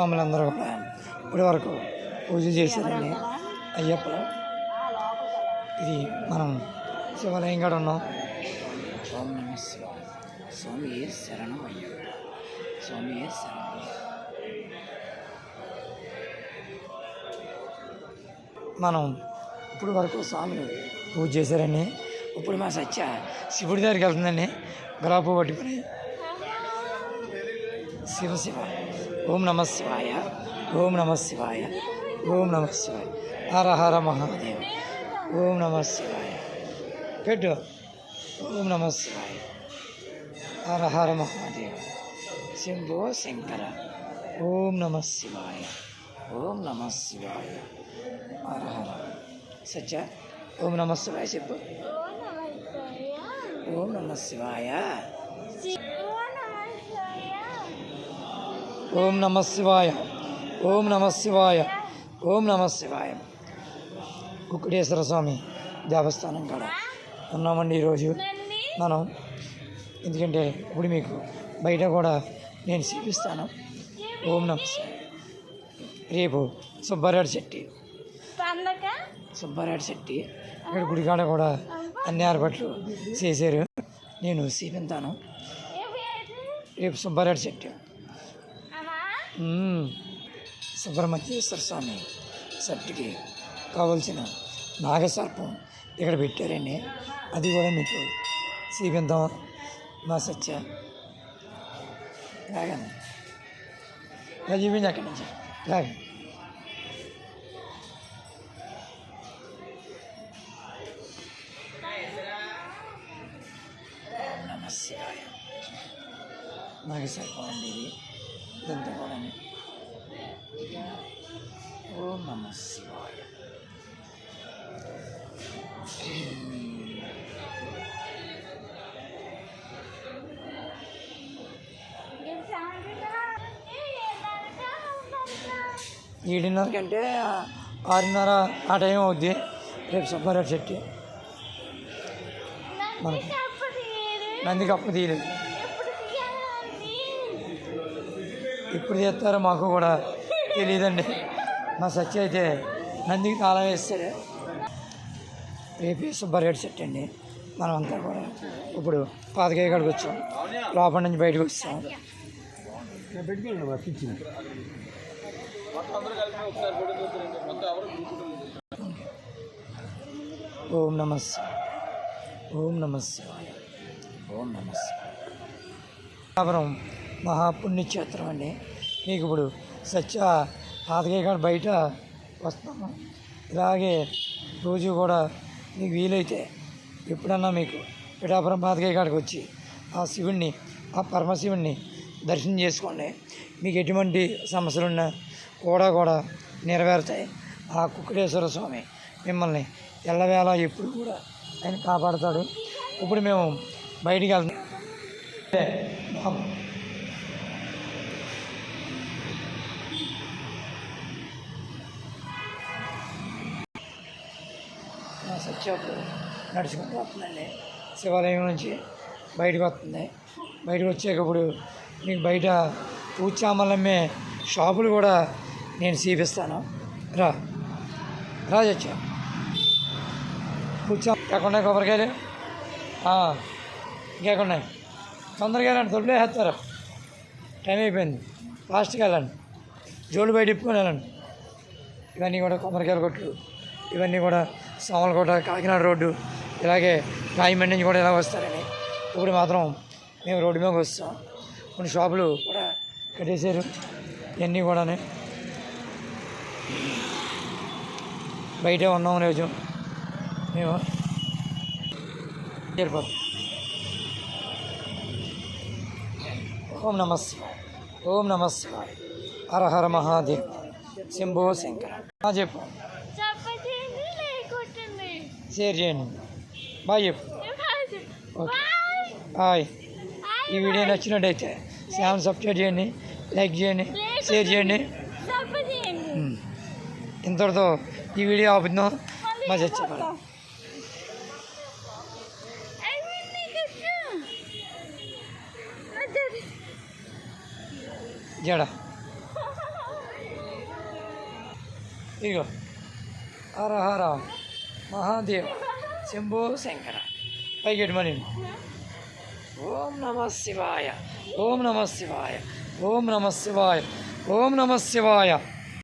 స్వాములందరూ కూడా ఇప్పటి వరకు పూజ చేశారండి. అయ్యప్పలో ఇది మనం శివాలయం కూడా ఉన్నాం. ఓం నమ స్వామి శరణం అయ్యప్ప. స్వామి శరణం మనం ఇప్పుడు వరకు స్వామిని పూజ చేశారండి. ఇప్పుడు మా సత్య శివుడి దగ్గరికి వెళ్తుందండి. గులాబీ పట్టుకుని. శివ శివ. ఓం నమ శివాయ ఓం నమ శివాయ ఓం నమ శివాయ హర హర మహాదేవ ఓం నమ శివాయ పెట్టు ఓం నమ శివాయ హర హర మహాదేవ శంభో శంకర ఓం నమ శివాయ ఓం నమ శివాయ హర హర సత్య ఓం నమ శివాయ చెప్పు ఓం నమ శివాయ ఓం నమ శివాయ. ఓం నమ శివాయ. ఓం నమ శివాయ. కుక్కడేశ్వర స్వామి దేవస్థానం కాడ ఉన్నామండి ఈరోజు. మనం ఎందుకంటే ఇప్పుడు మీకు బయట కూడా నేను చూపిస్తాను. ఓం నమ రేపు సుబ్బారెడ్డి శెట్టి. పండగ? సుబ్బారెడ్డి శెట్టి. ఇక్కడ గుడికాడ కూడా అన్ని ఏర్పాట్లు చేశారు. నేను చూపింతాను రేపు సుబ్బారెడ్డి శెట్టి. సుబ్రహ్మణ్యేశ్వర స్వామి సట్టుకి కావలసిన నాగసర్పం ఇక్కడ పెట్టారండి. అది కూడా మీకు చూపిద్దాం మా సత్య రాగండి ఇలా చూపించి అక్కడి నుంచి. రాగండి ఓం నమ శివాయ నాగసర్పం అండి ఇది. ఇదంతా కూడా ఓం నమ శివాయ ఏడున్నర కంటే ఆరున్నర ఆ టైం అవుద్ది రేపు సుబ్బారెడ్డి చెట్టి మనకి నందికి అప్పు తీయలేదు ఎప్పుడు చేస్తారో మాకు కూడా తెలియదండి మా సత్య అయితే నందికి తాళం వేస్తాడు. రేపు సుబ్బారెడ్డి సెట్ అండి. మనం అంతా కూడా ఇప్పుడు పాతకాయ కాడికి వచ్చాం. లోపల నుంచి బయటకు వచ్చాం ఓం నమ శివాయ. ఓం నమ శివాయ. ఓం నమ శివాయ. కాపురం మహాపుణ్యక్షేత్రం అండి. మీకు ఇప్పుడు సత్య పాతకాయ కాడ బయట వస్తాము ఇలాగే రోజు కూడా మీకు వీలైతే ఎప్పుడన్నా మీకు పిఠాపురం పాతకాయ కాడికి వచ్చి ఆ శివుణ్ణి ఆ పరమశివుణ్ణి దర్శనం చేసుకోండి. మీకు ఎటువంటి సమస్యలున్నా కూడా కూడా నెరవేరుతాయి. ఆ కుక్కటేశ్వర స్వామి మిమ్మల్ని ఎల్లవేళ ఎప్పుడు కూడా ఆయన కాపాడుతాడు. ఇప్పుడు మేము బయటికి వెళ్తాం మా- నడుచుకుంటూ వస్తుందండి. శివాలయం నుంచి బయటకు వస్తుంది. బయటకు వచ్చేటప్పుడు మీకు బయట పూజ అమ్మే షాపులు కూడా నేను చూపిస్తాను. రా. రా పూచా ఎక్కడున్నాయి కొబ్బరికాయలు? ఇంకెక్కడున్నాయి? తొందరగా వెళ్ళండి తొలిలో వేస్తారు. టైం అయిపోయింది. ఫాస్ట్గా వెళ్ళండి. జోలు బయట ఇప్పుకొని వెళ్ళండి. ఇవన్నీ కూడా కొబ్బరికాయలు కొట్లు ఇవన్నీ కూడా సోమలకోట కాకినాడ రోడ్డు ఇలాగే రాయమండ్రి నుంచి కూడా ఇలా వస్తారని. ఇప్పుడు మాత్రం మేము రోడ్డు మీద వస్తాం. కొన్ని షాపులు కూడా కట్టేశారు. ఇవన్నీ కూడా బయటే ఉన్నాం రోజు. మేము జరిపోతాం ఓం నమ ఓం నమ హర హర మహాదేవ్. శంభో శంకర. చెప్పు. లేకుంటుంది షేర్ చేయండి బాయ్ చెప్పు ఓకే హాయ్ ఈ వీడియో నచ్చినట్టయితే ఛానల్ సబ్స్క్రైబ్ చేయండి లైక్ చేయండి షేర్ చేయండి చప్పటి ఉమ్. ఇంతటితో ఈ వీడియో ఆపుతున్నాం మా చచ్చిపోయి జడ ఇగో హర హర మహాదేవ్. శంభో శంకర. పైకెట్ మనీ ఓం నమ శివాయ. ఓం నమ శివాయ. ఓం నమ శివాయ. ఓం నమ శివాయ.